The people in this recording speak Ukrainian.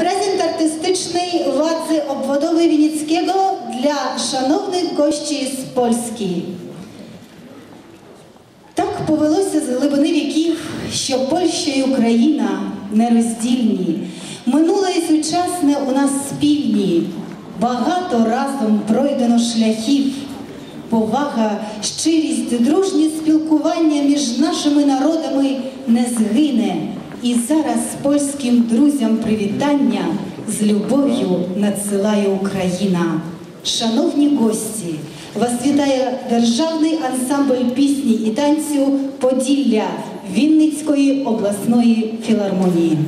prezent artystycznej władzy obwodowej Winickiego dla szановних гостей з Польщі. Так повелося з глибини віків, що Польща і Україна нероздільні. Минуле і сучасне у нас спільні. Багато разом пройдено шляхів. Повага, щирість, дружнє спілкування між нашими народами не згине. І зараз польським друзям привітання з любов'ю надсилає Україна. Шановні гості, вас вітає державний ансамбль пісні і танцю Поділля Вінницької обласної філармонії.